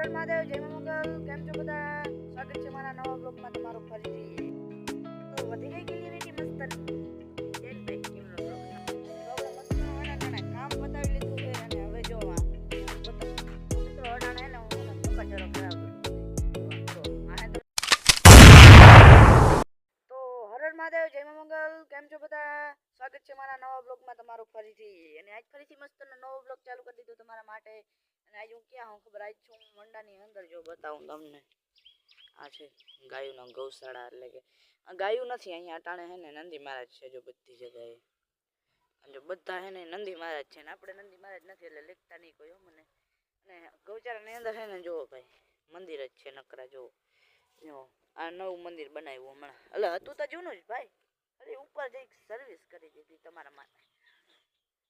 હર મહાદેવ જય મંગલ કેમ છો બધા? સ્વાગત છે મારા નવા બ્લોગમાં તમારું ફરીથી. તો વધી ગઈ મસ્ત? જેન ભાઈ કેમનો બ્લોગ મસ્ત અડાણે કામ બતાવી લીધું છે અને હવે જો મિત્રો અડાણે ને હું કચરો કરાવું. તો આ તો તો હર હર મહાદેવ જય મંગલ કેમ છો બધા? સ્વાગત છે મારા નવા બ્લોગમાં તમારું ફરીથી. અને આજ ફરીથી મસ્તનો નવો બ્લોગ ચાલુ કરી દીધો તમારા માટે. અને આજ હું ક્યાં હું ખબર, આજ છું મંડાની અંદર જો બતાવું તમને. આ છે ગાયુંનો ગૌશાળા એટલે કે, આ ગાયું નથી અહીંયા અટાણે હે ને, નંદી મહારાજ છે જો બધી જગ્યાએ. જો બધા હે ને, નંદી મહારાજ છે ને, આપણે નંદી મહારાજ નથી એટલે લેખતા નહીં કોઈ મને. અને ગૌચારાની અંદર હે ને, જુઓ ભાઈ, મંદિર જ છે નકરા, જુઓ. જો, આ નવું મંદિર બનાવ્યું હમણાં. એટલે હતું તો જૂનું જ ભાઈ. અરે, ઉપર જઈ સર્વિસ કરી દીધી તમારા માટે.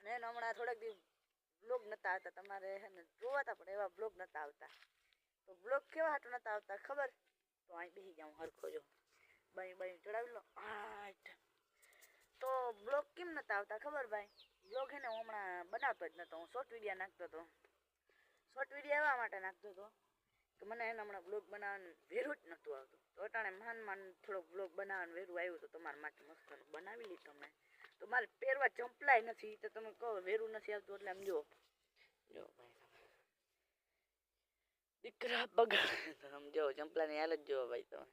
અને એને હમણાં થોડાક દિવસ બ્લોગ નતા આવતા. તમારે હે ને જોવાતા પણ એવા બ્લોગ નતા આવતા. તો બ્લોગ કેવા હાટું નતા આવતા ખબર? તો અહીં બેસી જાઉં હરખો જો. બાઈ બાઈ, ચડાવી લો. આઠ. તો બ્લોગ કેમ નતા આવતા ખબર ભાઈ? બ્લોગ હે ને હું હમણાં બનાવતો જ નતો. હું શોર્ટ વીડિયો નાખતો હતો. શોર્ટ વીડિયો એવા માટે નાખતો હતો કે મને એને હમણાં બ્લોગ બનાવવાનું વેરું જ નહોતું આવતું. તો અટાણે માન માન થોડોક બ્લોગ બનાવવાનું વેરું આવ્યું તો તમારા માટે મસ્ત બનાવી લીધો મેં. તો મારે પહેરવા ચંપલાય નથી તો તમે કહો, વેરું નથી આવતું એટલે આમ જો જો ભાઈ તમે દીકરા બગાડ. તમે જો ચંપલાની હાલત જો ભાઈ તમે.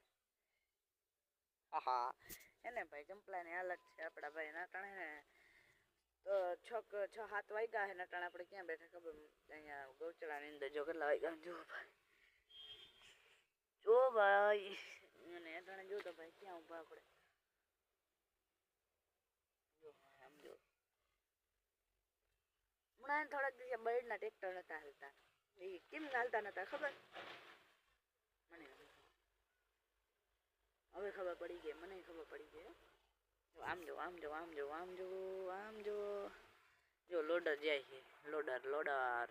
હા એને ભાઈ ચંપલાની હાલત છે, આપણા ભાઈ નાટાણે ને. તો છ છ, સાત વાગ્યા હે નટાણે, આપણે ક્યાં બેઠા ખબર? અહીંયા ગૌચળાની અંદર જો કેટલા વાગ્યા જો ભાઈ. જો ભાઈ. અને અટાણે જો તો ભાઈ ક્યાં ઊભા આપણે જો આમ જો હમણાં થોડાક દિવસે બળદના ટ્રેક્ટર નતા હાલતા. એ કેમ હાલતા નતા ખબર? મને હવે ખબર. પડી ગઈ, મને ખબર પડી ગઈ. આમ જો આમ જો આમ જો આમ જો આમ જો. જો લોડર જાય છે, લોડર લોડર.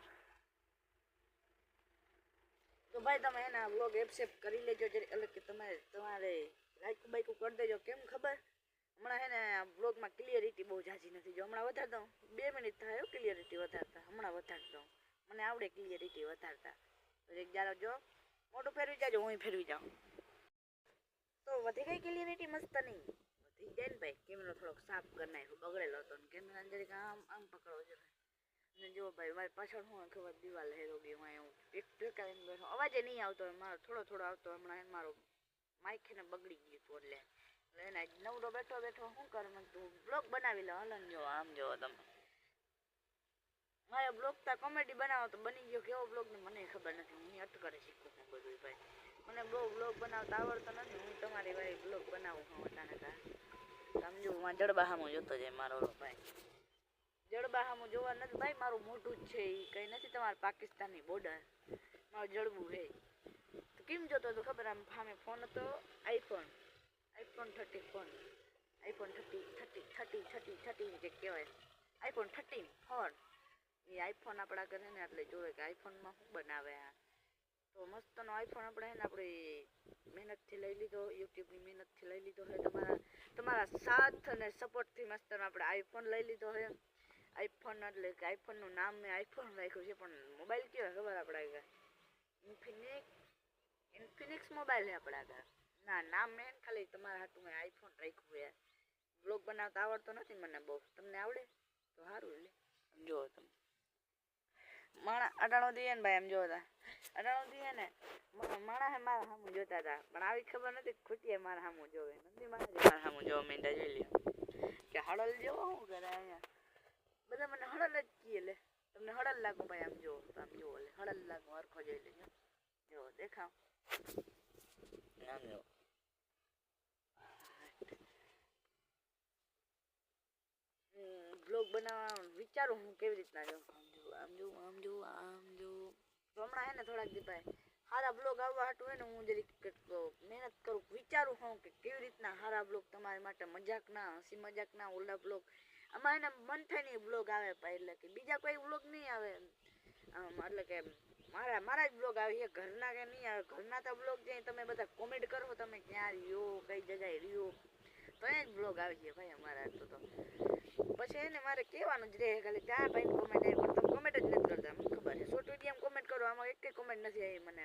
તો ભાઈ તમે એના વ્લોગ એક્સેપ્ટ કરી લેજો એટલે કે તમારે તમારે લાઈક બાઈક કરી દેજો, કેમ ખબર? હમણાં હે ને બ્લોગમાં ક્લિયરિટી બહુ ઝાઝી નથી જો હમણાં વધાર દઉં બે મિનિટ થાય ક્લિયરિટી વધારતા, હમણાં વધાર દઉં મને આવડે ક્લિયરિટી વધારતા. તો એક જારો જો મોટું ફેરવી જાજો, હું ફેરવી જાઉં. તો વધી ગઈ ક્લિયરિટી મસ્ત નહીં વધી જાય ને ભાઈ કેમેરો થોડોક સાફ કરી નાખ્યો, બગડેલો હતો ને. કેમેરા અંદર આમ આમ પકડો છે ને જો ભાઈ, મારી પાછળ હું ખબર દિવાલ હેરો ગઈ હું અહીંયા એક ટેકાઈને બેઠો. અવાજે નહીં આવતો મારો થોડો થોડો આવતો હમણાં મારો માઇક ને બગડી ગયું હતું એટલે. એને નવરો બેઠો બેઠો શું કરે? તું બ્લોગ બનાવી લો. હલન જો, આમ જો તમે. મારે બ્લોગ તા કોમેડી બનાવો તો બની ગયો. કેવો બ્લોગ ને મને ખબર નથી. હું અટકરે શીખું છું બધું ભાઈ. મને બહુ બ્લોગ બનાવતા આવડતો નથી. હું તમારી વાળી બ્લોગ બનાવું હું અટાણે તા સમજો હું જડબા હામો જોતો જાય મારો ભાઈ. જડબા જોવા નથી. ભાઈ, મારું મોઢું જ છે એ કંઈ નથી તમારું પાકિસ્તાની બોર્ડર મારું જડબું હે તો કેમ જોતો હતો ખબર? આમ ફામે ફોન હતો iPhone iPhone thirty phone iPhone thirty thirty thirty thirty thirty જે કહેવાય. આઈફોન થર્ટીન ફોન એ આઈફોન આપણા ઘરે ને એટલે જોવે કે આઈફોનમાં શું બનાવે આ. તો મસ્તનો આઈફોન આપણે ને આપણે મહેનતથી લઈ લીધો યુટ્યુબની મહેનતથી લઈ લીધો હોય તમારા તમારા સાથ અને સપોર્ટથી મસ્તનો આપણે આઈફોન લઈ લીધો હોય આઈફોન એટલે કે આઈફોનનું નામ મેં આઈફોન રાખ્યું છે, પણ મોબાઈલ કેવા ખબર આપણા આગળ ઇન્ફિનિક્સ ઇન્ફિનિક્સ મોબાઈલ છે આપણા આગળ ના નામ મેં ખાલી તમારા હાટું મેં આઈફોન રાખ્યું છે. બ્લોગ બનાવતા આવડતો નથી મને બહુ. તમને આવડે? તો સારું લે. જો તમે. માણા અટાણો દઈએ ને ભાઈ એમ જોતા અટાણો દઈએ ને, મા- માણા હે મારા સામું જોતા હતા પણ આવી ખબર નથી ખૂટીએ મારા સામું જોવે. નથી મારા મારા સામું જોવા માંડ્યા જોઈ લ્યો. કે હળલ જેવો શું કરે અહીંયા? બધા મને હળલ જ કીએ લે. તમને હળલ લાગુ ભાઈ, આમ જો આમ જુઓ લે. હળલ લાગુ, હરખો જોઈ લેજો. જો દેખાવ. આમ જો બ્લોગ બનાવવા વિચારું હું કેવી રીતના જો આમ જો આમ જો આમ જો તો હમણાં હે ને થોડાક દી ભાઈ સારા બ્લોગ આવવા હાટું હોય ને હું જરીક મહેનત કરું વિચારું હું કે કેવી રીતના સારા બ્લોગ તમારી માટે મજાક ના હસી મજાક ના ઓલા બ્લોગ. આમાં એને મન થાય નહીં બ્લોગ આવે ભાઈ એટલે કે બીજા કોઈ બ્લોગ નહીં આવે આમ એટલે કે મારા મારા જ બ્લોગ આવે છે. ઘરના કે નહીં આવે? ઘરના તો બ્લોગ જે તમે બધા કોમેન્ટ કરો. તમે ક્યાં રહ્યો, કઈ જગ્યાએ રહ્યો? તો એ જ બ્લોગ આવી જાય ભાઈ અમારા તો તો. પછી એને મારે કહેવાનું જ રહે, ખાલી ત્યાં ભાઈ કોમેન્ટ આવી પણ તમે કોમેન્ટ જ નથી કરતા, મને ખબર છે. શોર્ટ વીડિયો કોમેન્ટ કરો, આમાં એક કોમેન્ટ નથી આવી મને.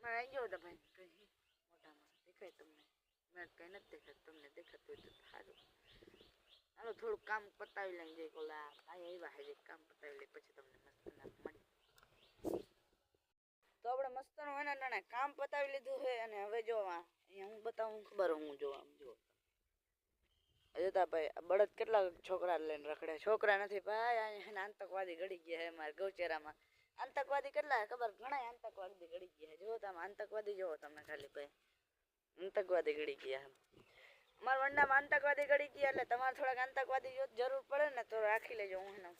મારે આવી ગયો ભાઈ. કઈ મોટા દેખાય તમને? મેં કઈ નથી દેખાતું. તમને દેખાતું હોય તો સારું હાલો થોડુંક કામ પતાવી લઈને જઈ ઓલા ભાઈ આવ્યા છે કામ પતાવી લઈ પછી તમને મસ્ત ના મળી. તો આપણે મસ્તનું એના નાના કામ પતાવી લીધું છે અને હવે જો આ, અહીંયા હું બતાવું, ખબર હું જો આમ જો. અજતા ભાઈ આ બળદ કેટલા છોકરા લઈને રખડે? છોકરા નથી, ભાઈ અહીંયા એને આતંકવાદી ગળી ગયા છે મારા ગૌચેરામાં. આતંકવાદી કેટલા છે ખબર? ઘણા આતંકવાદી ગળી ગયા છે જો તમે આતંકવાદી જોવો તમે ખાલી, ભાઈ. આતંકવાદી ગળી ગયા છે અમારા વંડામાં આતંકવાદી ગળી ગયા એટલે તમારે થોડાક આતંકવાદી જરૂર પડે ને તો રાખી લેજો હું એને.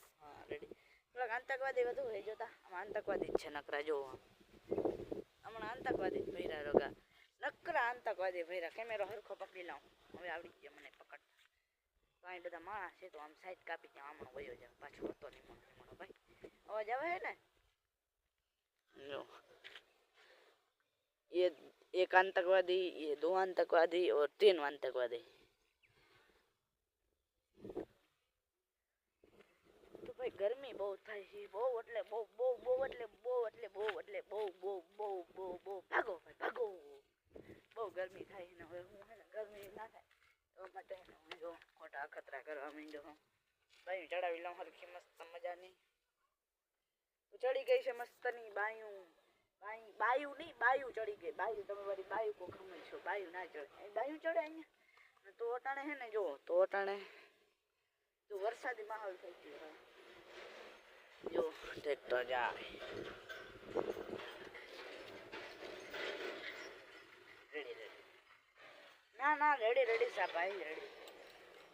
રેડી થોડાક આતંકવાદી વધુ હોય જોતા આમાં આતંકવાદી જ છે નકરા જોવો. હમણાં આતંકવાદી જ ભૈરા રોગા. નકરા આતંકવાદી ભૈરા કેમેરો હરખો પકડી લઉં હવે આવડી ગયો મને પકડ તો અહીં બધા માણસ છે તો આમ સાઈડ કાપી ત્યાં હમણાં વયો જાય પાછો હતો નહીં ભાઈ. અવાજ આવે છે ને? आतंकवादी ये दो आतंकवादी और तीन आतंकवादी તો ભાઈ ગરમી બહુ થાય છે બહુ એટલે બહુ બહુ બહુ એટલે બહુ એટલે બહુ એટલે બહુ બહુ બહુ બહુ બહુ ભાગો ભાઈ ભાગો બહુ ગરમી થાય ને હવે હું હે ને ગરમી ના થાય એવા માટે હે ને હું જો ખોટા અખતરા કરવા માંડ્યો હું બાયું ચડાવી લઉં હરખી મસ્ત મજાની તો ચડી ગઈ છે મસ્તની બાયું બાયું નહીં, બાયું ચડી ગઈ. બાયું તમે મારી બાયું કો ખમણ છો. બાયું ના ચડે. બાયું ચડે અહીંયા? તો અટાણે હે ને જો તો અટાણે જો વરસાદી માહોલ થઈ ગયો જો ટ્રેક્ટર જાય. Ready ready. ના ના, રેડી રેડી સા ભાઈ રેડી.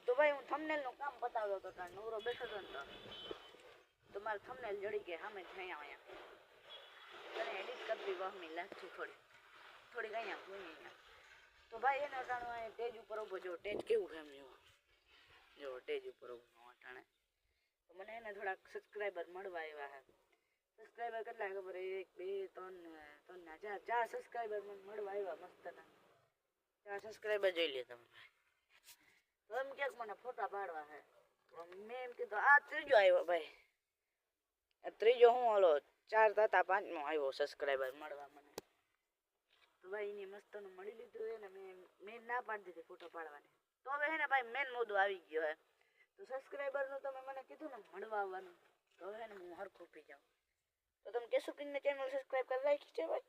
તો ભાઈ, હું થંબનેલનું કામ બતાવ્યો હતો. તાર નવરો બેઠો હતો ને તો. મારે થંબનેલ જડી ગઈ. સામે અહીંયા અહીંયા. તને એડિટ કરવી વહમી લાગતું થોડી થોડીક અહીંયા ભૂઈ અહીંયા તો ભાઈ એને અટાણું અહીંયા ટેજ ઉપર ઊભો જો ટેજ કેવું છે એમ જો જો ટેજ ઉપર ઊભો અટાણે તો મને એને થોડાક સબસ્ક્રાઈબર મળવા આવ્યા છે સબસ્ક્રાઈબર કેટલા ખબર છે? એક બે ત્રણ ને ત્રણ ને ચાર ચાર સબસ્ક્રાઈબર મને મળવા આવ્યા મસ્તના ચાર સબસ્ક્રાઈબર જોઈ લે તમે તો એમ ક્યાંક મને ફોટા પાડવા છે તો મેં એમ કીધું આ ત્રીજો આવ્યો ભાઈ આ ત્રીજો હું ઓલો ચાર થતા પાંચમો આવ્યો સબસ્ક્રાઈબર મળવા મને. તો ભાઈ એની મસ્તનું મળી લીધું ને મેં મેન ના પાડી ફોટો પાડવાની. તો હવે હે ભાઈ મેન મુદ્દો આવી ગયો હે. તો સબસ્ક્રાઈબરનું તમે મને કીધું ને મળવા આવવાનું. તો હવે હું હરખું પી જાઉં. તો તમે કેશુ ચેનલ સબસ્ક્રાઈબ કરી છે ભાઈ?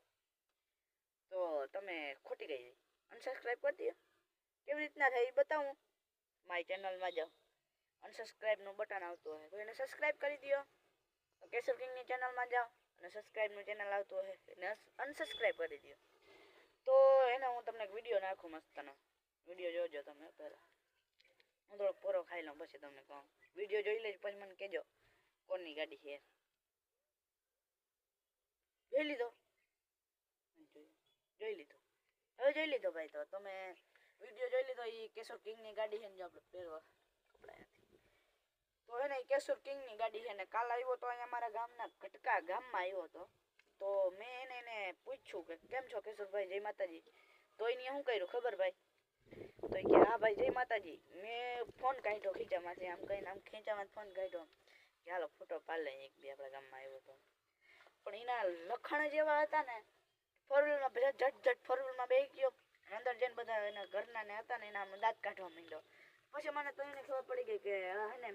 તો તમે ખોટી ગઈ. અનસબસ્ક્રાઈબ કરી દો. કેવી રીતના થાય એ બતાવું. મારી ચેનલમાં જાઓ. અનસબસ્ક્રાઈબનું બટન આવતું હોય તો એને સબસ્ક્રાઈબ કરી દો. કેશવ કિંગની ચેનલમાં જાઓ અને સબસ્ક્રાઈબનું ચેનલ આવતું હોય એને અનસબસ્ક્રાઈબ કરી દો તો એને હું તમને એક વીડિયો નાખું મસ્તનો. વીડિયો જોજો તમે પહેલાં. હું થોડોક પોરો ખાઈ લઉં પછી તમને કહું. વીડિયો જોઈ લેજો, પછી મને કહેજો કોની ગાડી છે. જોઈ લીધો? જોઈ લીધો. હવે જોઈ લીધો ભાઈ તો. તમે વીડિયો જોઈ લીધો એ કેશોર કિંગની ગાડી છે ને જો આપણે પહેરવા કપડા તો એને કેસુર કિંગની ગાડી છે ને, કાલ આવ્યો તો અહીંયા મારા ગામના કટકા ગામમાં આવ્યો હતો. તો મેં એને એને પૂછ્યું કે, કેમ છો કેશુરભાઈ? જય માતાજી. તો એને શું કર્યું ખબર ભાઈ? તો કે, હા ભાઈ, જય માતાજી. મેં ફોન કાઢ્યો ખીચામાંથી, આમ કહીને આમ ખીચામાં ફોન કાઢ્યો કે, હાલો, ફોટો પાડ લઈએ એક બે આપણા ગામમાં આવ્યો તો. પણ એના લખણ જેવા હતા ને ફોરવ્હીલમાં બધા ઝટ ઝટ ફોરવ્હીલમાં બે ગયો. અંદર જઈને બધા એના ઘરના ને હતા ને, એના દાંત કાઢવા માંડ્યો. પછી મને તો એને ખબર પડી ગઈ કે હે ને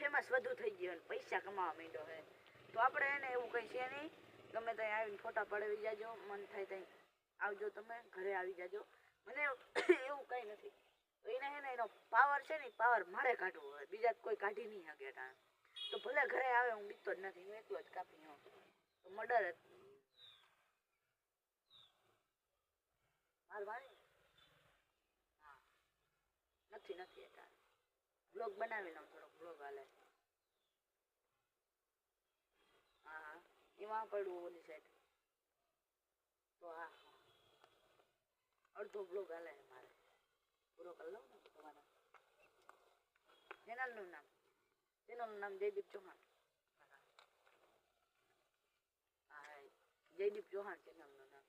ફેમસ વધુ થઈ ગયો અને પૈસા કમાવા માંડ્યો હે તો આપણે એને એવું કંઈ છે નહીં, ગમે ત્યાં આવીને ફોટા પડાવી જાજો, મન થાય ત્યાં આવજો તમે, ઘરે આવી જાજો. મને એવું કંઈ નથી. એને હે ને, એનો પાવર છે ને પાવર મારે કાઢવો હોય. બીજા કોઈ કાઢી નહીં શકે ટાણ તો ભલે ઘરે આવે, હું બીતો જ નથી, હું એકલો જ કાપી આવું તો મર્ડર જ. મારવાની હા. નથી નથી એટલે બ્લોગ બનાવી લઉં થોડોક. હાલે હા એમાં પડવું ઓલી સાઈડ તો હા અડધો બ્લોક હાલે મારે. પૂરો કરી લઉં ને તમારા ચેનલનું નામ. ચેનલનું નામ જયદીપ ચૌહાણ. હા જયદીપ ચૌહાણ ચેનલનું નામ.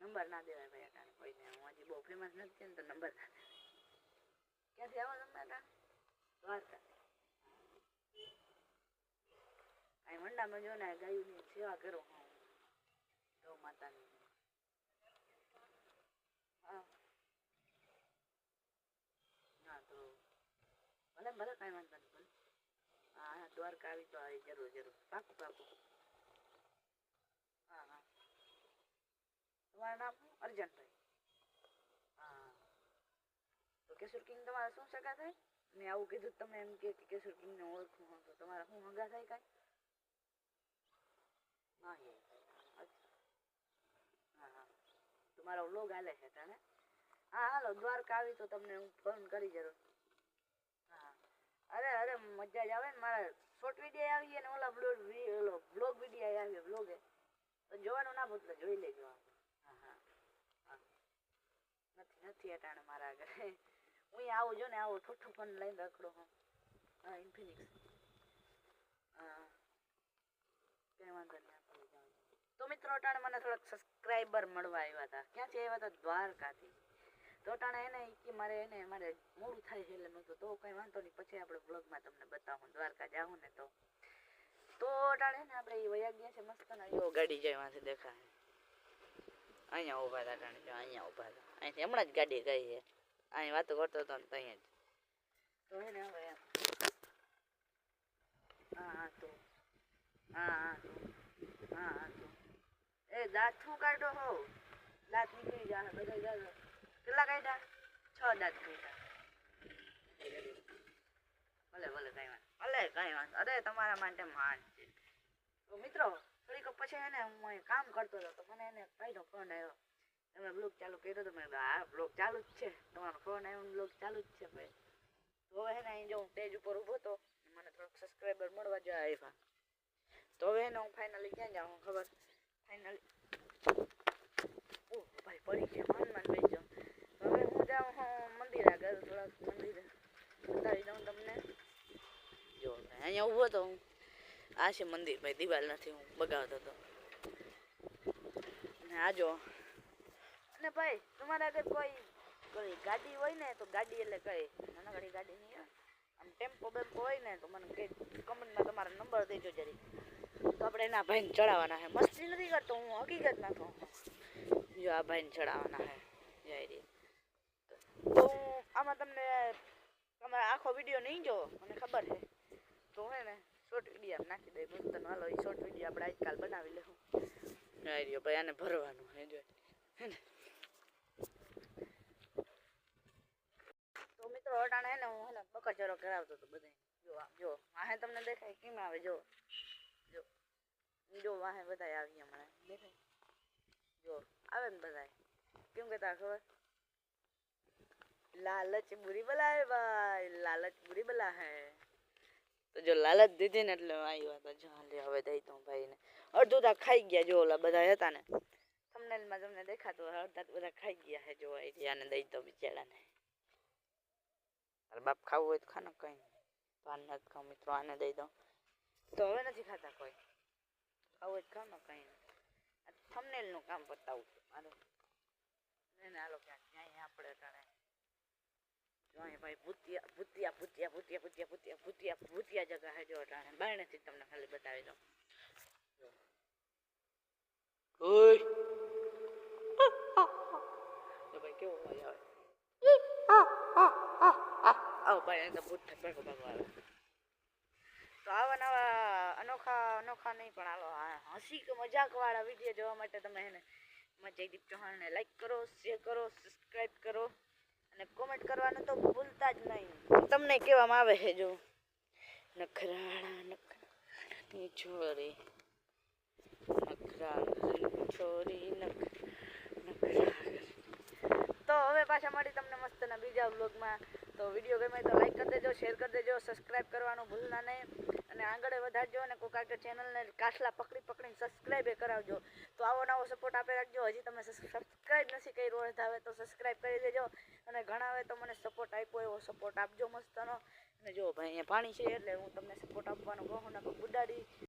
નંબર ના દેવાય ભાઈ કોઈને હું હજી બહુ ફેમસ નથી ને તો નંબર ના દેવાય ક્યાંથી આવો તમે અટાણે દ્વારકા. અહીં મંડામાં જો ને ગાયુની સેવા કરો હું. ગૌ માતાની હા. હા, તો ભલે ભલે, કાંઈ વાંધો નહીં, ભલે. હા દ્વારકા આવી તો આવી, જરૂર જરૂર. પાકું પાકું. હા હા. તમારું નામ અર્જનભાઈ હા તો કેશુર કિંગ તમારા શું સગા થાય? મેં આવું કીધું તમે એમ કે કેસુર કિંગ ને ઓળખું હું તો તમારા શું હગા થાય કાંઈ? હા, એ. હા હા. તમારો વ્લોગ હાલે છે તને હા? હાલો, દ્વારકા આવી તો તમને હું ફોન કરી જરૂર. હા અરે અરે, મજા જ આવે ને. મારા શોર્ટ વીડિયો આવીએ અને ઓલા બ્લોગ ઓલો બ્લોગ વીડિયો આવીએ બ્લોગે તો જોવાનું ના ભૂલતા જોઈ લેજો. હા. હા. નથી નથી અટાણે મારા આગળ. હું આવું જો ને આવું ઠોઠું ફોન લઈને રાખડો હું. હા ઇન્ફિનિક્સ હા. કંઈ વાંધો નહીં તો મિત્રો, અટાણે મને થોડાક સબસ્ક્રાઈબર મળવા આવ્યા હતા ક્યાંથી આવ્યા હતા દ્વારકાથી. તો અટાણે એને કે મારે એને, મારે મોડું થાય છે એટલે તો કંઈ વાંધો નહીં, પછી આપણે બ્લોગમાં તમને બતાવું, દ્વારકા જાઉં ને તો. તો અટાણે ને આપણે એ વયા ગયા છે મસ્ત ને જો ગાડી જાય વાંથી દેખાય. અહીંયા ઊભા હતા અટાણે અહીંયા ઊભા હતા અહીંથી હમણાં જ ગાડી ગઈ છે. અહીં વાતો કરતો હતો ને જ. તો હે ને હવે હા હા, તો. હા હા, તો. હા હા, તો. એ દાંત શું કાઢો હો? દાંત નીકળી જાય બધા જાય કેટલા કાઢ્યા? છ દાંત કાઢ્યા. ભલે ભલે, કઈ વાંધો ભલે, કઈ વાંધો અરે, તમારા માટે માન છે. તો મિત્રો, થોડીક પછી એને હું કામ કરતો હતો તો મને એને કાઢ્યો ફોન આવ્યો. તમે બ્લોગ ચાલુ કર્યો તો મેં આ બ્લોગ ચાલુ જ છે. તમારો ફોન આવ્યો બ્લોગ ચાલુ જ છે ભાઈ. તો હવે એને અહીં જો હું સ્ટેજ ઉપર ઊભો હતો મને થોડોક સબસ્ક્રાઈબર મળવા જ આવ્યા. તો હવે ને હું ફાઇનલી ક્યાં જાઉં ખબર? ફાઇનલી ઓ ભાઈ, પડી ગયા. માન માન ભાઈ જાઉં. હવે હું જાઉં હું મંદિર આગળ, થોડાક મંદિર. બતાવી દઉં તમને. જો અહીંયા ઊભો તો હું. આ છે મંદિર, ભાઈ, દિવાલ નથી હું બગાવતો હતો અને આ જો અને ભાઈ, તમારા આગળ કોઈ કોઈ ગાડી હોય ને, તો ગાડી એટલે કઈ નાનકડી ગાડી નહીં આમ ટેમ્પો બેમ્પો હોય ને, તો મને કઈ કમેન્ટમાં તમારો નંબર દેજો જરી તો આપણે એના ભાઈને ચડાવવાના છે. મસ્તી નથી કરતો હું હકીકત ના કહું. જો આ ભાઈને ચડાવવાના છે. જય તો હું આમાં તમને તમે આખો વીડિયો નહીં જોવો, મને ખબર છે. તો હે ને શોર્ટ વીડિયો નાખી દઈ મસ્ત હાલો, એ શોર્ટ વીડિયો આપણે આજકાલ બનાવી લેવું. જય ભાઈ આને ભરવાનું હે જો. હે ને તો અટાણે હે ને, હું હે ને બકરચરો કરાવતો હતો બધાય જો જો, વાહે તમને દેખાય કેમ આવે, જો. જો જો વાહે બધાય આવી હમણાં. દેખાય? જો, આવે ને બધાય. કેમ કહેતા ખબર? લાલચ બુરી બલા હે ભાઈ, લાલચ બુરી બલા હે તો જો લાલચ દીધી ને એટલે આવ્યા હતા. જો લે હવે દઈ ભાઈ ભાઈને. અડધું તો ખાઈ ગયા જો ઓલા બધા હતા ને થંબનેલમાં તમને દેખાતું અડધા તો બધા ખાઈ ગયા હે, જો આને દઈ તો બિચારાને. તારે બાપ ખાવું હોય તો ખાને કંઈ તો આને નથી ખાવું, મિત્રો, આને દઈ દઉં. તો હવે નથી ખાતા કોઈ. ખાવું હોય તો ખાવ ને કંઈ થમનેલનું કામ પતાવું મારું. એને હાલો ક્યાંક ક્યાંય આપણે અટાણે જોઈએ ભાઈ, ભૂતિયા ભૂતિયા ભૂતિયા ભૂતિયા ભૂતિયા ભૂતિયા ભૂતિયા ભૂતિયા જગા હે જો અટાણે. બારણેથી તમને ખાલી બતાવી દઉં. જો. ઓય જો ભાઈ કેવો અવાજ આવે અહીં તો ભૂત ભેગો ભેગો આવે તો આવા નવા અનોખા અનોખા નહીં, પણ આવો હસી કે મજાક વાળા વીડિયો જોવા માટે તમે એને જયદીપ ચૌહાણને લાઈક કરો શેર કરો સબસ્ક્રાઈબ કરો અને કોમેન્ટ કરવાનું તો ભૂલતા જ નહીં. તમને કહેવામાં આવે છે જો, નખરાણા નખરાણી છોરી. નખરાણી છોરી, નખ નખરા તો હવે પાછા મળી તમને મસ્તના બીજા વ્લોગમાં તો વીડિયો ગમે તો લાઈક કરી દેજો શેર કરી દેજો સબસ્ક્રાઈબ કરવાનું ભૂલના નહીં. અને આગળ વધારજો અને આગળ ચેનલને કાસલા પકડી પકડીને સબસ્ક્રાઈબ એ કરાવજો. તો આવો નવો સપોર્ટ આપી રાખજો. હજી તમે સબસ્ક્રાઈબ નથી કર્યો હોય હવે તો સબસ્ક્રાઈબ કરી દેજો. અને ઘણા તો મને સપોર્ટ આપ્યો એવો સપોર્ટ આપજો મસ્તનો. અને જો ભાઈ અહીંયા પાણી છે એટલે હું તમને સપોર્ટ આપવાનો કહું ને બુડાડી